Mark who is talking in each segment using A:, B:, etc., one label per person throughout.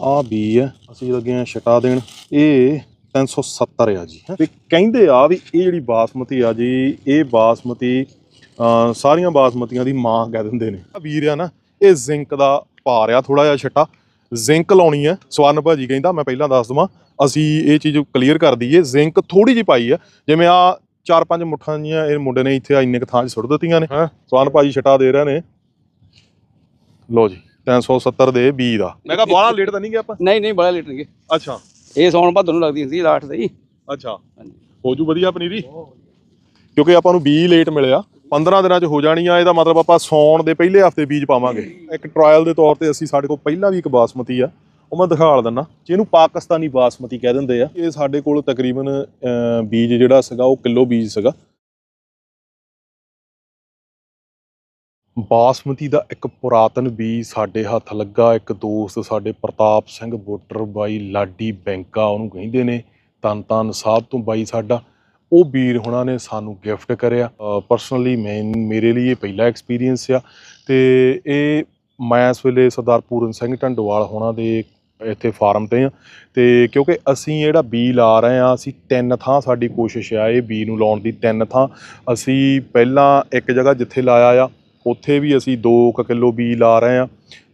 A: ਆ ਬੀ ਹੈ ਅਸੀਂ ਲੱਗੇ ਆ ਛਟਾ ਦੇਣ। ਇਹ 370 ਆ ਜੀ। ਤੇ ਕਹਿੰਦੇ ਆ ਵੀ ਇਹ ਜਿਹੜੀ ਬਾਸਮਤੀ ਆ ਜੀ ਇਹ ਬਾਸਮਤੀ ਸਾਰੀਆਂ ਬਾਸਮਤੀਆਂ ਦੀ ਮਾਂ ਕਹਿ ਦਿੰਦੇ ਨੇ। ਆ ਵੀਰ ਆ ਨਾ ਇਹ ਜ਼ਿੰਕ ਦਾ ਪਾ ਰਿਆ ਥੋੜਾ ਜਿਹਾ ਛਟਾ। ਜ਼ਿੰਕ ਲਾਉਣੀ ਹੈ ਸਵਰਨ ਭਾਜੀ ਕਹਿੰਦਾ ਮੈਂ ਪਹਿਲਾਂ ਦੱਸ ਦਵਾਂ ਅਸੀਂ ਇਹ ਚੀਜ਼ ਕਲੀਅਰ ਕਰ ਦਈਏ ਜ਼ਿੰਕ ਥੋੜੀ ਜਿਹੀ ਪਾਈ ਆ। ਜਿਵੇਂ ਆ ਚਾਰ ਪੰਜ ਮੁੱਠਾਂ ਜੀਆਂ ਇਹ ਮੁੰਡੇ ਨੇ ਇੱਥੇ ਇੰਨੇ ਕੁ ਥਾਂ 'ਚ ਸੁੱਟ ਦਿੱਤੀਆਂ ਨੇ। ਸਵਰਨ ਭਾਜੀ ਛਟਾ ਦੇ ਰਹੇ ਨੇ। ਲੋ ਜੀ। 370 ਦੇ 20 ਦਾ। ਮੈਂ ਕਿਹਾ ਬਾਹਲਾ ਲੇਟ ਤਾਂ ਨਹੀਂ ਗਿਆ ਆਪਾਂ?
B: ਨਹੀਂ ਨਹੀਂ ਬੜਾ ਲੇਟ ਨਹੀਂ
A: ਅੱਛਾ।
B: ਇਹ ਸੌਣ ਭਾਦੋਂ ਨੂੰ ਲੱਗਦੀ ਹੁੰਦੀ ਲਾਟ ਦੀ
A: ਅੱਛਾ।
B: ਹਾਂਜੀ।
A: ਹੋ ਜੂ ਵਧੀਆ ਪਨੀਰੀ ਕਿਉਂਕਿ ਆਪਾਂ ਨੂੰ ਬੀਜ ਲੇਟ ਮਿਲਿਆ। 15 ਦਿਨਾਂ ਚ ਹੋ ਜਾਣੀ ਆ ਇਹਦਾ ਮਤਲਬ ਆਪਾਂ ਸੌਣ ਦੇ ਪਹਿਲੇ ਹਫ਼ਤੇ ਬੀਜ ਪਾਵਾਂਗੇ। ਇੱਕ ਟ੍ਰਾਇਲ ਦੇ ਤੌਰ ਤੇ ਅਸੀਂ ਸਾਡੇ ਕੋਲ ਪਹਿਲਾਂ ਵੀ ਇੱਕ ਬਾਸਮਤੀ ਆ। ਉਹ ਮੈਂ ਦਿਖਾਲ ਦਿੰਨਾ ਜਿਹਨੂੰ ਪਾਕਿਸਤਾਨੀ ਬਾਸਮਤੀ ਕਹਿ ਦਿੰਦੇ ਆ ਇਹ ਸਾਡੇ ਕੋਲ ਤਕਰੀਬਨ ਬੀਜ ਜਿਹੜਾ ਸੀਗਾ ਉਹ ਕਿਲੋ ਬੀਜ ਸੀਗਾ। ਬਾਸਮਤੀ ਦਾ ਇੱਕ ਪੁਰਾਤਨ ਬੀ ਸਾਡੇ ਹੱਥ ਲੱਗਾ। ਇੱਕ ਦੋਸਤ ਸਾਡੇ ਪ੍ਰਤਾਪ ਸਿੰਘ ਬੋਟਰ ਬਾਈ ਲਾਡੀ ਬੈਂਕਾ, ਉਹਨੂੰ ਕਹਿੰਦੇ ਨੇ ਤਨ ਤਨ ਸਾਹਿਬ ਤੋਂ ਬਾਈ ਸਾਡਾ। ਉਹ ਵੀਰ ਹੁਣਾਂ ਨੇ ਸਾਨੂੰ ਗਿਫਟ ਕਰਿਆ। ਪਰਸਨਲੀ ਮੈਂ, ਮੇਰੇ ਲਈ ਇਹ ਪਹਿਲਾ ਐਕਸਪੀਰੀਅੰਸ ਆ। ਤੇ ਇਹ ਮੈਂ ਇਸ ਵੇਲੇ ਸਰਦਾਰ ਪੂਰਨ ਸਿੰਘ ਢੰਡੋਵਾਲ ਹੋਣਾ ਦੇ ਇੱਥੇ ਫਾਰਮ ਤੇ ਆ। ਤੇ ਕਿਉਂਕਿ ਅਸੀਂ ਜਿਹੜਾ ਬੀ ਲਾ ਰਹੇ ਆ ਅਸੀਂ ਤਿੰਨ ਥਾਂ ਸਾਡੀ ਕੋਸ਼ਿਸ਼ ਆ, ਇਹ ਬੀ ਨੂੰ ਲਾਉਣ ਦੀ ਤਿੰਨ ਥਾਂ। ਅਸੀਂ ਪਹਿਲਾਂ ਇੱਕ ਜਗ੍ਹਾ ਜਿੱਥੇ ਲਾਇਆ ਆ ਉੱਥੇ ਵੀ ਅਸੀਂ 2 ਕਿਲੋ ਬੀ ਲਾ ਰਹੇ ਆ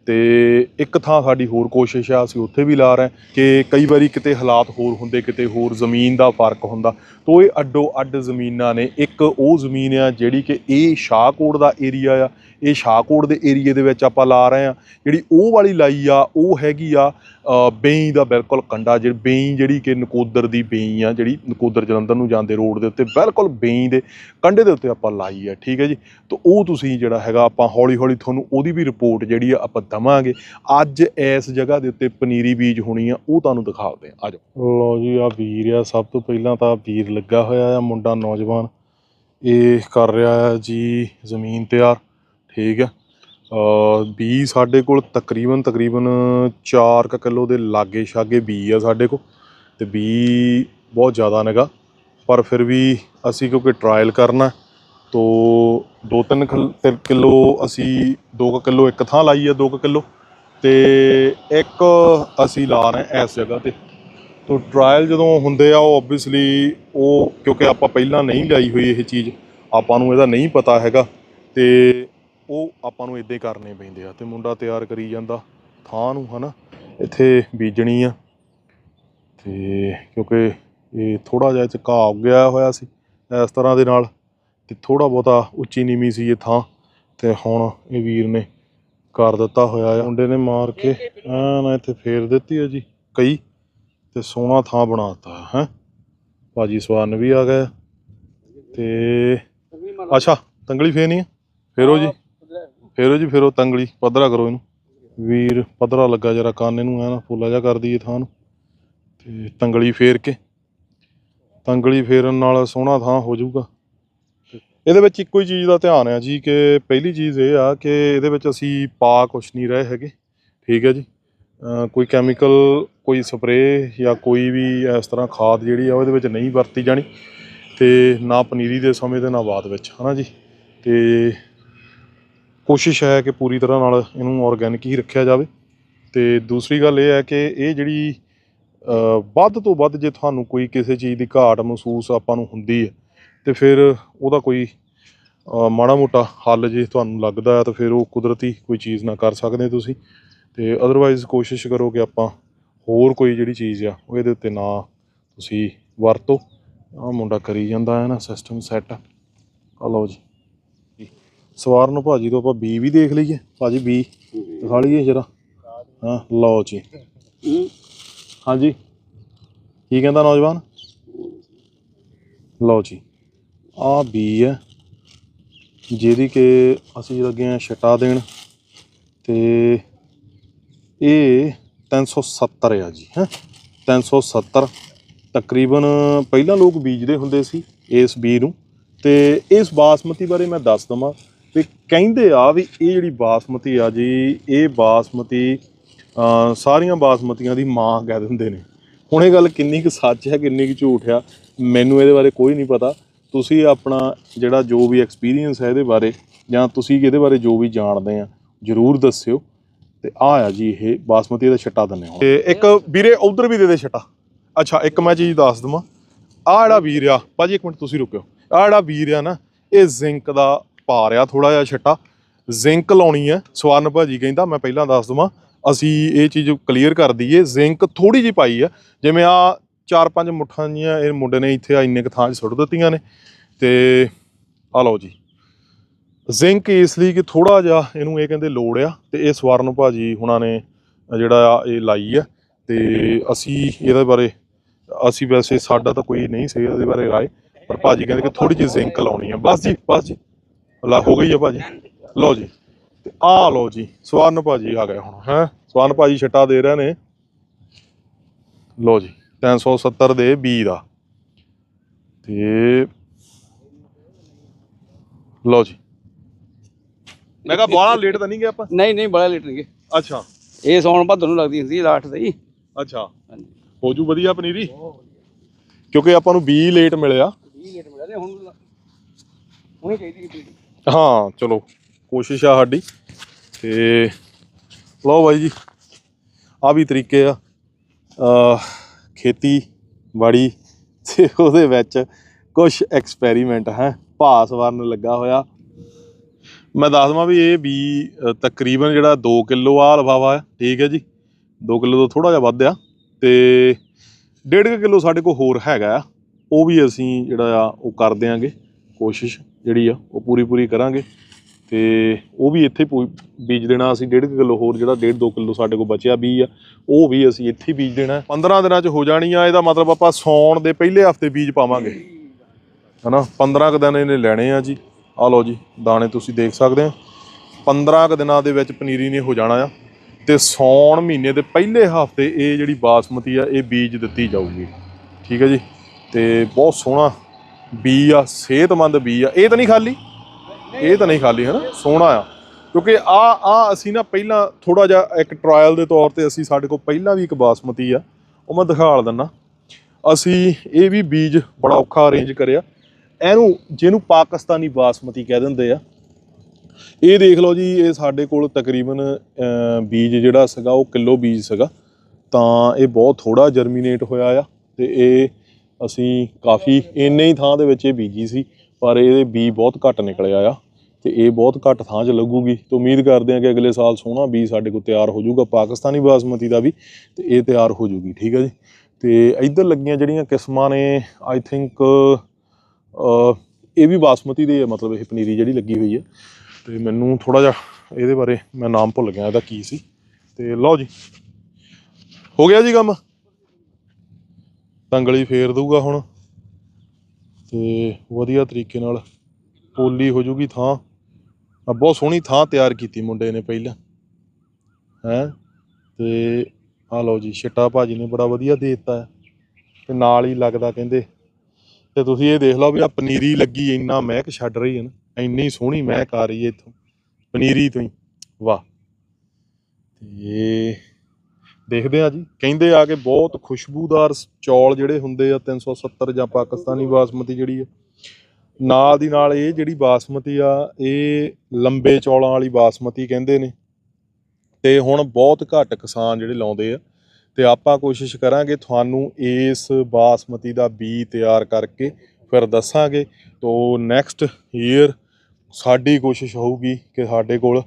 A: ਤੇ ਇੱਕ ਥਾਂ ਸਾਡੀ ਹੋਰ ਕੋਸ਼ਿਸ਼ ਆ, ਅਸੀਂ ਉੱਥੇ ਵੀ ਲਾ ਰਹੇ ਕਿ ਕਈ ਵਾਰੀ ਕਿਤੇ ਹਾਲਾਤ ਹੋਰ ਹੁੰਦੇ, ਕਿਤੇ ਹੋਰ ਜ਼ਮੀਨ ਦਾ ਫ਼ਰਕ ਹੁੰਦਾ। ਤੋ ਇਹ ਅੱਡੋ ਅੱਡ ਜ਼ਮੀਨਾਂ ਨੇ, ਇੱਕ ਉਹ ਜ਼ਮੀਨ ਆ ਜਿਹੜੀ ਕਿ ਇਹ ਸ਼ਾਹਕੋਟ ਦਾ ਏਰੀਆ ਆ, ਇਹ ਸ਼ਾਹਕੋਟ ਦੇ ਏਰੀਏ ਦੇ ਵਿੱਚ ਆਪਾਂ ਲਾ ਰਹੇ ਆ ਜਿਹੜੀ ਉਹ ਵਾਲੀ ਲਾਈ ਆ, ਉਹ ਹੈਗੀ ਆ ਬੇਈ ਦਾ ਬਿਲਕੁਲ ਕੰਡਾ ਜਿਹੜੀ ਬੇਈ ਜਿਹੜੀ ਕਿ ਨਕੋਦਰ ਦੀ ਬੇਈ ਆ, ਜਿਹੜੀ ਨਕੋਦਰ ਜਲੰਧਰ ਨੂੰ ਜਾਂਦੇ ਰੋਡ ਦੇ ਉੱਤੇ, ਬਿਲਕੁਲ ਬੇਈ ਦੇ ਕੰਡੇ ਦੇ ਉੱਤੇ ਆਪਾਂ ਲਾਈ ਆ, ਠੀਕ ਹੈ ਜੀ? ਤਾਂ ਉਹ ਤੁਸੀਂ ਜਿਹੜਾ ਹੈਗਾ, ਆਪਾਂ ਹੌਲੀ ਹੌਲੀ ਤੁਹਾਨੂੰ ਉਹਦੀ ਵੀ ਰਿਪੋਰਟ ਜਿਹੜੀ ਆ, ਆਪਾਂ ਦਵਾਂਗੇ। ਅੱਜ ਇਸ ਜਗ੍ਹਾ ਦੇ ਉੱਤੇ ਪਨੀਰੀ ਬੀਜ ਹੋਣੀ ਆ, ਉਹ ਤੁਹਾਨੂੰ ਦਿਖਾਉਂਦੇ ਆ। ਆਜੋ। ਲਓ ਜੀ ਆ ਵੀਰ ਆ, ਸਭ ਤੋਂ ਪਹਿਲਾਂ ਤਾਂ ਵੀਰ ਲੱਗਾ ਹੋਇਆ ਆ, ਮੁੰਡਾ ਨੌਜਵਾਨ। ਇਹ ਕਰ ਰਿਹਾ ਆ ਜੀ, ਜ਼ਮੀਨ ਤਿਆਰ, ਠੀਕ ਹੈ? ਬੀ ਸਾਡੇ ਕੋਲ ਤਕਰੀਬਨ ਤਕਰੀਬਨ 4 ਕਿਲੋ ਦੇ ਲਾਗੇ ਛਾਗੇ ਬੀ ਆ ਸਾਡੇ ਕੋਲ ਤੇ ਬੀ ਬਹੁਤ ਜ਼ਿਆਦਾ ਨੇਗਾ। ਪਰ ਫਿਰ ਵੀ ਅਸੀਂ ਕਿਉਂਕਿ ਟਰਾਇਲ ਕਰਨਾ, ਤੋ 2-3 ਕਿਲੋ ਅਸੀਂ 2 ਕਿਲੋ ਇੱਕ ਥਾਂ ਲਾਈ ਆ 2 ਕਿਲੋ ਤੇ ਇੱਕ ਅਸੀਂ ਲਾ ਰਹੇ ਇਸ ਜਗ੍ਹਾ ਤੇ। ਤੋ ਟਰਾਇਲ ਜਦੋਂ ਹੁੰਦੇ ਆ, ਉਹ ਆਬਵੀਅਸਲੀ ਉਹ ਕਿਉਂਕਿ ਆਪਾਂ ਪਹਿਲਾਂ ਨਹੀਂ ਲਾਈ ਹੋਈ ਇਹ ਚੀਜ਼, ਆਪਾਂ ਨੂੰ ਇਹਦਾ ਨਹੀਂ ਪਤਾ ਹੈਗਾ ਤੇ ਉਹ ਆਪਾਂ ਨੂੰ ਇਦਾਂ ਹੀ ਕਰਨੇ ਪੈਂਦੇ ਆ ਤੇ ਮੁੰਡਾ ਤਿਆਰ ਕਰੀ ਜਾਂਦਾ ਥਾਂ ਨੂੰ ਹਨਾ? ਇੱਥੇ ਬੀਜਣੀ ਆ। ਤੇ ਕਿਉਂਕਿ ਇਹ ਥੋੜਾ ਜਿਹਾ 'ਚ ਘਾਹ ਉੱਗਿਆ ਹੋਇਆ ਸੀ ਇਸ ਤਰ੍ਹਾਂ ਦੇ ਨਾਲ ਤੇ ਥੋੜਾ ਬਹੁਤਾ ਉੱਚੀ ਨੀਵੀਂ ਸੀ ਇਹ ਥਾਂ ਤੇ ਹੁਣ ਇਹ ਵੀਰ ਨੇ ਕਰ ਦਿੱਤਾ ਹੋਇਆ ਆ। ਮੁੰਡੇ ਨੇ ਮਾਰ ਕੇ ਐਨ ਇੱਥੇ ਫੇਰ ਦਿੱਤੀ ਹੈ ਜੀ ਕਈ ਤੇ ਸੋਹਣਾ ਥਾਂ ਬਣਾਤਾ ਹੈ? ਭਾਜੀ ਸਵਾਰਨ ਵੀ ਆ ਗਏ ਤੇ ਅੱਛਾ ਤੰਗਲੀ ਫੇਰਨੀ ਹੈ ਫੇਰੋ ਜੀ। ਫੇਰੋ ਜੀ, ਫੇਰੋ ਤੰਗਲੀ ਪੱਧਰਾ ਕਰੋ ਇਹਨੂੰ। ਵੀਰ, ਪੱਧਰਾ ਲੱਗਾ ਜਰਾ ਕੰਨ ਇਹਨੂੰ ਨਾ ਫੁੱਲਾ ਜਾ ਕਰ ਦਈਏ ਥਾਂ ਨੂੰ। ਤੇ ਤੰਗਲੀ ਫੇਰ ਕੇ। ਤੰਗਲੀ ਫੇਰਨ ਨਾਲ ਸੋਹਣਾ ਥਾਂ ਹੋ ਜਾਊਗਾ। ਇਹਦੇ ਵਿੱਚ ਇੱਕੋ ਹੀ ਚੀਜ਼ ਦਾ ਧਿਆਨ ਆ ਜੀ ਕਿ ਪਹਿਲੀ ਚੀਜ਼ ਇਹ ਆ ਕਿ ਇਹਦੇ ਵਿੱਚ ਅਸੀਂ ਪਾ ਕੁਛ ਨਹੀਂ ਰਹੇ ਹੈਗੇ। ਠੀਕ ਹੈ ਜੀ। ਕੋਈ ਕੈਮੀਕਲ ਕੋਈ ਸਪਰੇਅ ਜਾਂ ਕੋਈ ਵੀ ਇਸ ਤਰ੍ਹਾਂ ਖਾਦ ਜਿਹੜੀ ਆ, ਉਹਦੇ ਵਿੱਚ ਨਹੀਂ ਵਰਤੀ ਜਾਣੀ। ਤੇ ਨਾ ਪਨੀਰੀ ਦੇ ਸਮੇਂ ਤੇ ਨਾ ਬਾਅਦ ਵਿੱਚ, ਹਨਾ ਜੀ। ਤੇ ਕੋਸ਼ਿਸ਼ ਹੈ ਕਿ ਪੂਰੀ ਤਰ੍ਹਾਂ ਨਾਲ ਇਹਨੂੰ ਆਰਗੈਨਿਕ ਹੀ ਰੱਖਿਆ ਜਾਵੇ। ਤੇ ਦੂਸਰੀ ਗੱਲ ਇਹ ਹੈ ਕਿ ਇਹ ਜਿਹੜੀ ਵੱਧ ਤੋਂ ਵੱਧ ਜੇ ਤੁਹਾਨੂੰ ਕੋਈ ਕਿਸੇ ਚੀਜ਼ ਦੀ ਘਾਟ ਮਹਿਸੂਸ ਆਪਾਂ ਨੂੰ ਹੁੰਦੀ ਹੈ, ਤੇ ਫਿਰ ਉਹਦਾ ਕੋਈ ਮਾੜਾ ਮੋਟਾ ਹੱਲ ਜੇ ਤੁਹਾਨੂੰ ਲੱਗਦਾ ਹੈ, ਤਾਂ ਫਿਰ ਉਹ ਕੁਦਰਤੀ ਕੋਈ ਚੀਜ਼ ਨਾ ਕਰ ਸਕਦੇ ਤੁਸੀਂ। ਤੇ ਅਦਰਵਾਈਜ਼ ਕੋਸ਼ਿਸ਼ ਕਰੋ ਕਿ ਆਪਾਂ ਹੋਰ ਕੋਈ ਜਿਹੜੀ ਚੀਜ਼ ਆ, ਉਹ ਇਹਦੇ ਉੱਤੇ ਨਾ ਤੁਸੀਂ ਵਰਤੋ। ਆ ਮੁੰਡਾ ਕਰੀ ਜਾਂਦਾ ਹੈ ਨਾ ਸਿਸਟਮ ਸੈੱਟ ਆ। ਲਓ ਜੀ। ਸਵਾਰ ਨੂੰ ਭਾਜੀ ਤੋਂ ਆਪਾਂ ਬੀ ਵੀ ਦੇਖ ਲਈਏ। ਭਾਜੀ ਬੀ, ਦਿਖਾ ਲਈਏ ਜਰਾ। ਹਾਂ, ਲਓ ਜੀ। ਹਾਂਜੀ। ਕੀ ਕਹਿੰਦਾ ਨੌਜਵਾਨ? ਲਓ ਜੀ। ਆ ਬੀ ਹੈ, ਜਿਹਦੀ ਕਿ ਅਸੀਂ ਲੱਗੇ ਆ ਛਟਾ ਦੇਣ, ਤੇ ਇਹ 370 ਆ ਜੀ, ਹੈ? 370 ਤਕਰੀਬਨ ਪਹਿਲਾਂ ਲੋਕ ਬੀਜਦੇ ਹੁੰਦੇ ਸੀ ਇਸ ਬੀ ਨੂੰ। ਤੇ ਇਸ ਬਾਸਮਤੀ ਬਾਰੇ ਮੈਂ ਦੱਸ ਦਵਾਂ। ਵੀ ਕਹਿੰਦੇ ਆ ਵੀ ਇਹ ਜਿਹੜੀ ਬਾਸਮਤੀ ਆ ਜੀ, ਇਹ ਬਾਸਮਤੀ ਸਾਰੀਆਂ ਬਾਸਮਤੀਆਂ ਦੀ ਮਾਂ ਕਹਿ ਦਿੰਦੇ ਨੇ। ਹੁਣ ਇਹ ਗੱਲ ਕਿੰਨੀ ਕੁ ਸੱਚ ਹੈ, ਕਿੰਨੀ ਕੁ ਝੂਠ ਆ ਮੈਨੂੰ ਇਹਦੇ ਬਾਰੇ ਕੋਈ ਨਹੀਂ ਪਤਾ। ਤੁਸੀਂ ਆਪਣਾ ਜਿਹੜਾ ਜੋ ਵੀ ਐਕਸਪੀਰੀਅੰਸ ਹੈ ਇਹਦੇ ਬਾਰੇ ਜਾਂ ਤੁਸੀਂ ਇਹਦੇ ਬਾਰੇ ਜੋ ਵੀ ਜਾਣਦੇ ਆ, ਜਰੂਰ ਦੱਸਿਓ। ਤੇ ਆ ਆ ਜੀ ਇਹ ਬਾਸਮਤੀ ਦਾ ਛੱਟਾ ਦੰਨੇ ਹੋ। ਤੇ ਇੱਕ ਵੀਰੇ, ਉਧਰ ਵੀ ਦੇ ਦੇ ਛੱਟਾ। ਅੱਛਾ, ਇੱਕ ਮੈਂ ਚੀਜ਼ ਦੱਸ ਦਵਾਂ। ਆ ਜਿਹੜਾ ਵੀਰ ਆ, ਭਾਜੀ ਇੱਕ ਮਿੰਟ, ਤੁਸੀਂ ਰੁਕਿਓ। ਆ ਜਿਹੜਾ ਵੀਰ ਆ ਨਾ, ਇਹ ਜ਼ਿੰਕ ਦਾ ਪਾ ਰਿਹਾ ਥੋੜਾ ਜਿਹਾ ਛੱਟਾ। ਜ਼ਿੰਕ ਲਾਉਣੀ ਹੈ, ਸਵਰਨ ਭਾਜੀ ਕਹਿੰਦਾ, ਮੈਂ ਪਹਿਲਾਂ ਦੱਸ ਦਵਾਂ, ਅਸੀਂ ਇਹ ਚੀਜ਼ ਕਲੀਅਰ ਕਰ ਦਈਏ ਜ਼ਿੰਕ ਥੋੜੀ ਜਿਹੀ ਪਾਈ ਆ ਜਿਵੇਂ ਆ ਚਾਰ ਪੰਜ ਮੁੱਠਾਂ ਜੀਆਂ ਇਹ ਮੁੰਡੇ ਨੇ ਇੱਥੇ ਆ ਇੰਨੇ ਕੁ ਥਾਂ 'ਚ ਸੁੱਟ ਦਿੱਤੀਆਂ ਨੇ। ਤੇ ਆ ਲਓ ਜੀ। ਜ਼ਿੰਕ ਇਸ ਲਈ ਕਿ ਥੋੜਾ ਜਿਹਾ ਇਹਨੂੰ ਇਹ ਕਹਿੰਦੇ ਲੋੜ ਆ, ਤੇ ਇਹ ਸਵਰਨ ਭਾਜੀ ਹੁਣਾਂ ਨੇ ਜਿਹੜਾ ਆ ਇਹ ਲਾਈ ਆ ਤੇ ਅਸੀਂ ਇਹਦੇ ਬਾਰੇ, ਅਸੀਂ ਵੈਸੇ ਸਾਡਾ ਤਾਂ ਕੋਈ ਨਹੀਂ ਸੀ ਇਹਦੇ ਬਾਰੇ ਰਾਏ, ਪਰ ਭਾਜੀ ਕਹਿੰਦੇ ਕਿ ਥੋੜੀ ਜਿਹੀ ਜ਼ਿੰਕ ਲਾਉਣੀ ਆ ਬਸ ਜੀ ਬਸ ਜੀ। ਲਾ ਹੋ ਗਈ ਆ ਭਾਜੀ। ਲਓ ਜੀ। ਤੇ ਆ ਲਓ ਜੀ ਸਵਰਨ ਭਾਜੀ ਆ ਗਏ ਹੁਣ ਹੈ। ਸਵਰਨ ਭਾਜੀ ਛਟਾ ਦੇ ਰਹੇ ਨੇ। ਲਓ ਜੀ 370 ਦੇ 20 ਦਾ। ਤੇ ਲਓ ਜੀ। ਮੈਂ ਕਿਹਾ ਬਾਹਲਾ ਲੇਟ ਤਾਂ ਨਹੀਂ ਗਿਆ ਆਪਾਂ?
B: ਨਹੀਂ ਨਹੀਂ ਬੜਾ ਲੇਟ ਨਹੀਂਗੇ
A: ਅੱਛਾ।
B: ਇਹ ਸੌਣ ਭਾਦੋਂ ਨੂੰ ਲੱਗਦੀ ਹੁੰਦੀ ਤੇ ਜੀ
A: ਅੱਛਾ।
B: ਹਾਂਜੀ।
A: ਹੋ ਜੂ ਵਧੀਆ ਪਨੀਰੀ? ਕਿਉਂਕਿ ਆਪਾਂ ਨੂੰ 20 ਲੇਟ ਮਿਲਿਆ।
B: 20 ਲੇਟ ਮਿਲਿਆ ਤੇ ਹੁਣ ਹੁਣੀ ਚਾਹੀਦੀ ਸੀ
A: ਹਾਂ, ਚਲੋ, ਕੋਸ਼ਿਸ਼ ਆ ਸਾਡੀ। ਤੇ ਲਓ ਬਾਈ ਜੀ ਆ ਵੀ ਤਰੀਕੇ ਆ। ਅ ਖੇਤੀ, ਬਾੜੀ ਤੇ ਉਹਦੇ ਵਿੱਚ ਕੁਝ ਐਕਸਪੈਰੀਮੈਂਟ ਹੈ। ਭਾਸ ਵਰਨ ਲੱਗਾ ਹੋਇਆ। ਮੈਂ ਦੱਸ ਦਵਾਂ ਵੀ ਇਹ ਵੀ ਤਕਰੀਬਨ ਜਿਹੜਾ 2 ਕਿਲੋ ਆ ਲਫਾਫਾ ਹੈ, ਠੀਕ ਹੈ ਜੀ? 2 ਕਿਲੋ ਤੋਂ ਥੋੜਾ ਜਿਹਾ ਵੱਧ ਆ। ਤੇ 1.5 ਕਿਲੋ ਸਾਡੇ ਕੋਲ ਹੋਰ ਹੈਗਾ ਆ। ਉਹ ਵੀ ਅਸੀਂ ਜਿਹੜਾ ਆ, ਉਹ ਕਰ ਦਿਆਂਗੇ। ਕੋਸ਼ਿਸ਼ ਜਿਹੜੀ ਆ, ਉਹ ਪੂਰੀ ਪੂਰੀ ਕਰਾਂਗੇ। ਤੇ ਉਹ ਵੀ ਇੱਥੇ ਪੂ- ਬੀਜ ਦੇਣਾ ਅਸੀਂ 1.5 ਕਿਲੋ ਹੋਰ, ਜਿਹੜਾ 1.5 2 ਕਿਲੋ ਸਾਡੇ ਕੋਲ ਬਚਿਆ ਵੀ ਆ, ਉਹ ਵੀ ਅਸੀਂ ਇੱਥੇ ਬੀਜ ਦੇਣਾ। 15 ਦਿਨਾਂ 'ਚ ਹੋ ਜਾਣੀ ਆ, ਇਹਦਾ ਮਤਲਬ ਆਪਾਂ ਸੌਣ ਦੇ ਪਹਿਲੇ ਹਫ਼ਤੇ ਬੀਜ ਪਾਵਾਂਗੇ। ਹਨਾ? 15 ਕੁ ਦਿਨ ਇਹਨੇ ਲੈਣੇ ਆ ਜੀ। ਆ ਲਓ ਜੀ, ਦਾਣੇ ਤੁਸੀਂ ਦੇਖ ਸਕਦੇ ਆ 15 ਕੁ ਦਿਨਾਂ ਦੇ ਵਿੱਚ ਪਨੀਰੀ ਨੇ ਹੋ ਜਾਣਾ ਆ। ਤੇ ਸੌਣ ਮਹੀਨੇ ਦੇ ਪਹਿਲੇ ਹਫ਼ਤੇ ਇਹ ਜਿਹੜੀ ਬਾਸਮਤੀ ਆ, ਇਹ ਬੀਜ ਦਿੱਤੀ ਜਾਊਗੀ। ਠੀਕ ਹੈ ਜੀ? ਤੇ ਬਹੁਤ ਸੋਹਣਾ ਬੀ ਆ, ਸਿਹਤਮੰਦ ਬੀ ਆ। ਇਹ ਤਾਂ ਨਹੀਂ ਖਾਲੀ? ਇਹ ਤਾਂ ਨਹੀਂ ਖਾਲੀ ਹੈ ਨਾ ਸੋਹਣਾ ਆ। ਕਿਉਂਕਿ ਆ ਆ ਅਸੀਂ ਨਾ ਪਹਿਲਾਂ ਥੋੜਾ ਜਿਹਾ ਇੱਕ ਟ੍ਰਾਇਲ ਦੇ ਤੌਰ ਤੇ ਅਸੀਂ ਸਾਡੇ ਕੋਲ ਪਹਿਲਾਂ ਵੀ ਇੱਕ ਬਾਸਮਤੀ ਆ। ਉਹ ਮੈਂ ਦਿਖਾਲ ਦਿੰਦਾ ਅਸੀਂ ਇਹ ਵੀ ਬੀਜ ਬੜਾ ਔਖਾ ਅਰੇਂਜ ਕਰਿਆ। ਇਹਨੂੰ, ਜਿਹਨੂੰ ਪਾਕਿਸਤਾਨੀ ਬਾਸਮਤੀ ਕਹਿ ਦਿੰਦੇ ਆ। ਇਹ ਦੇਖ ਲਓ ਜੀ, ਇਹ ਸਾਡੇ ਕੋਲ ਤਕਰੀਬਨ ਬੀਜ ਜਿਹੜਾ ਸੀਗਾ, ਉਹ ਕਿਲੋ ਬੀਜ ਸੀਗਾ। ਤਾਂ ਇਹ ਬਹੁਤ ਥੋੜਾ ਜਰਮੀਨੇਟ ਹੋਇਆ ਆ। ਤੇ ਇਹ ਅਸੀਂ ਕਾਫੀ ਇੰਨੇ ਹੀ ਥਾਂ ਦੇ ਵਿੱਚ ਇਹ ਬੀਜੀ ਸੀ, ਪਰ ਇਹਦੇ ਬੀ ਬਹੁਤ ਘੱਟ ਨਿਕਲਿਆ ਆ ਤੇ ਇਹ ਬਹੁਤ ਘੱਟ ਥਾਂ 'ਚ ਲੱਗੂਗੀ ਤੇ ਉਮੀਦ ਕਰਦੇ ਹਾਂ ਕਿ ਅਗਲੇ ਸਾਲ ਸੋਹਣਾ ਬੀ ਸਾਡੇ ਕੋਲ ਤਿਆਰ ਹੋ ਜਾਊਗਾ, ਪਾਕਿਸਤਾਨੀ ਬਾਸਮਤੀ ਦਾ ਵੀ ਤੇ ਇਹ ਤਿਆਰ ਹੋ ਜਾਊਗੀ, ਠੀਕ ਹੈ ਜੀ? ਤੇ ਇੱਧਰ ਲੱਗੀਆਂ ਜਿਹੜੀਆਂ ਕਿਸਮਾਂ ਨੇ ਆਈ ਥਿੰਕ ਇਹ ਵੀ ਬਾਸਮਤੀ ਦੀ ਆ, ਮਤਲਬ ਇਹ ਪਨੀਰੀ ਜਿਹੜੀ ਲੱਗੀ ਹੋਈ ਹੈ। ਤੇ ਮੈਨੂੰ ਥੋੜਾ ਜਿਹਾ ਇਹਦੇ ਬਾਰੇ ਮੈਂ ਨਾਮ ਭੁੱਲ ਗਿਆ ਇਹਦਾ ਕੀ ਸੀ। ਤੇ ਲਓ ਜੀ, ਹੋ ਗਿਆ ਜੀ ਕੰਮ? ਤੰਗਲੀ ਫੇਰ ਦਊਗਾ ਹੁਣ। ਤੇ ਵਧੀਆ ਤਰੀਕੇ ਨਾਲ ਪੋਲੀ ਹੋ ਜੂਗੀ ਥਾਂ। ਆ ਬਹੁਤ ਸੋਹਣੀ ਥਾਂ ਤਿਆਰ ਕੀਤੀ ਮੁੰਡੇ ਨੇ ਪਹਿਲਾਂ। ਹੈ? ਤੇ ਆ ਲਓ ਜੀ, ਛਿੱਟਾ ਭਾਜੀ ਨੇ ਬੜਾ ਵਧੀਆ ਦੇ ਦਿੱਤਾ। ਤੇ ਨਾਲ ਹੀ ਲੱਗਦਾ ਕਹਿੰਦੇ। ਤੇ ਤੁਸੀਂ ਇਹ ਦੇਖ ਲਓ ਵੀ ਆ ਪਨੀਰੀ ਲੱਗੀ ਇੰਨਾ ਮਹਿਕ ਛੱਡ ਰਹੀ ਹੈ ਨਾ। ਇੰਨੀ ਸੋਹਣੀ ਮਹਿਕ ਆ ਰਹੀ ਹੈ ਇੱਥੋਂ। ਪਨੀਰੀ ਤੋਂ ਹੀ। ਵਾਹ। ਤੇ ਦੇਖਦੇ ਆ ਜੀ। ਕਹਿੰਦੇ ਆ ਕਿ ਬਹੁਤ ਖੁਸ਼ਬੂਦਾਰ ਚੌਲ ਜਿਹੜੇ ਹੁੰਦੇ ਆ 370 ਜਾਂ ਪਾਕਿਸਤਾਨੀ ਬਾਸਮਤੀ ਜਿਹੜੀ ਆ, ਨਾਲ ਦੀ ਨਾਲ ਇਹ ਜਿਹੜੀ ਬਾਸਮਤੀ ਆ, ਇਹ ਲੰਬੇ ਚੌਲਾਂ ਵਾਲੀ ਬਾਸਮਤੀ ਕਹਿੰਦੇ ਨੇ। ਤੇ ਹੁਣ ਬਹੁਤ ਘੱਟ ਕਿਸਾਨ ਜਿਹੜੇ ਲਾਉਂਦੇ ਆ। ਤੇ ਆਪਾਂ ਕੋਸ਼ਿਸ਼ ਕਰਾਂਗੇ ਤੁਹਾਨੂੰ ਇਸ ਬਾਸਮਤੀ ਦਾ ਬੀ ਤਿਆਰ ਕਰਕੇ ਫਿਰ ਦੱਸਾਂਗੇ। ਤੋਂ ਨੈਕਸਟ ਈਅਰ ਸਾਡੀ ਕੋਸ਼ਿਸ਼ ਹੋਊਗੀ ਕਿ ਸਾਡੇ ਕੋਲ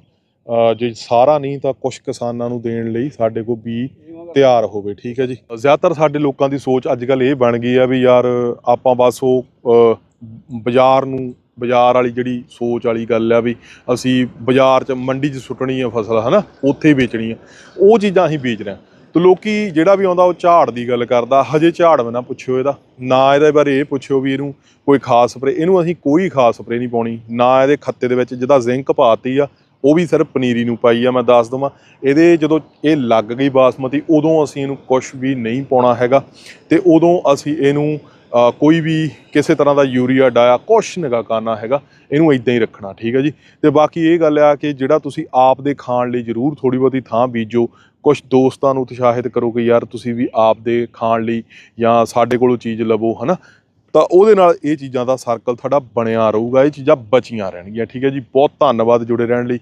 A: ਜੇ ਸਾਰਾ ਨਹੀਂ ਤਾਂ ਕੁਝ ਕਿਸਾਨਾਂ ਨੂੰ ਦੇਣ ਲਈ ਸਾਡੇ ਕੋਲ ਬੀ ਤਿਆਰ ਹੋਵੇ, ਠੀਕ ਹੈ ਜੀ? ਜ਼ਿਆਦਾਤਰ ਸਾਡੇ ਲੋਕਾਂ ਦੀ ਸੋਚ ਅੱਜ ਕੱਲ ਇਹ ਬਣ ਗਈ ਆ ਵੀ ਯਾਰ ਆਪਾਂ ਬਸ ਉਹ ਬਾਜ਼ਾਰ ਨੂੰ, ਬਾਜ਼ਾਰ ਵਾਲੀ ਜਿਹੜੀ ਸੋਚ ਵਾਲੀ ਗੱਲ ਆ ਵੀ ਅਸੀਂ ਬਾਜ਼ਾਰ 'ਚ ਮੰਡੀ 'ਚ ਸੁੱਟਣੀ ਆ ਫਸਲ, ਹਨਾ? ਉੱਥੇ ਵੇਚਣੀ ਆ। ਉਹ ਚੀਜ਼ਾਂ ਅਸੀਂ ਵੇਚ ਰਹੇ ਹਾਂ ਤੇ ਲੋਕੀ ਜਿਹੜਾ ਵੀ ਆਉਂਦਾ ਉਹ ਝਾੜ ਦੀ ਗੱਲ ਕਰਦਾ, ਹਜੇ ਝਾੜ ਨਾ ਪੁੱਛਿਓ ਇਹਦਾ। ਨਾ ਇਹਦੇ ਬਾਰੇ ਇਹ ਪੁੱਛਿਓ ਵੀ ਇਹਨੂੰ ਕੋਈ ਖਾਸ ਸਪਰੇ, ਇਹਨੂੰ ਅਸੀਂ ਕੋਈ ਖਾਸ ਸਪਰੇ ਨਹੀਂ ਪਾਉਣੀ। ਨਾ ਇਹਦੇ ਖੱਤੇ ਦੇ ਵਿੱਚ, ਜਿਹਦਾ ਜ਼ਿੰਕ ਪਾਤੀ ਆ ਉਹ ਵੀ ਸਿਰਫ ਪਨੀਰੀ ਨੂੰ ਪਾਈ ਆ, ਮੈਂ ਦੱਸ ਦਵਾਂ। ਇਹਦੇ ਜਦੋਂ ਇਹ ਲੱਗ ਗਈ ਬਾਸਮਤੀ, ਉਦੋਂ ਅਸੀਂ ਇਹਨੂੰ ਕੁਝ ਵੀ ਨਹੀਂ ਪਾਉਣਾ ਹੈਗਾ। ਤੇ ਉਦੋਂ ਅਸੀਂ ਇਹਨੂੰ ਕੋਈ ਵੀ ਕਿਸੇ ਤਰ੍ਹਾਂ ਦਾ ਯੂਰੀਆ, ਡਾਇਆ, ਕੁਛ ਨਿਗਾ ਕਰਨਾ ਹੈਗਾ, ਇਹਨੂੰ ਇਦਾਂ ਹੀ ਰੱਖਣਾ, ਠੀਕ ਹੈ ਜੀ? ਤੇ ਬਾਕੀ ਇਹ ਗੱਲ ਆ ਕਿ ਜਿਹੜਾ ਤੁਸੀਂ ਆਪ ਦੇ ਖਾਣ ਲਈ ਜ਼ਰੂਰ ਥੋੜੀ ਬਹੁਤੀ ਥਾਂ ਬੀਜੋ ਕੁਝ ਦੋਸਤਾਂ ਨੂੰ ਉਤਸ਼ਾਹਿਤ ਕਰੋ ਕਿ ਯਾਰ ਤੁਸੀਂ ਵੀ ਆਪ ਦੇ ਖਾਣ ਲਈ ਜਾਂ ਸਾਡੇ ਕੋਲੋਂ ਚੀਜ਼ ਲਵੋ, ਹਨਾ? ਤਾਂ ਉਹਦੇ ਨਾਲ ਇਹ ਚੀਜ਼ਾਂ ਦਾ ਸਰਕਲ ਤੁਹਾਡਾ ਬਣਿਆ ਰਹੂਗਾ, ਇਹ ਚੀਜ਼ਾਂ ਬਚੀਆਂ ਰਹਿਣਗੀਆਂ, ਠੀਕ ਹੈ ਜੀ? ਬਹੁਤ ਧੰਨਵਾਦ ਜੁੜੇ ਰਹਿਣ ਲਈ।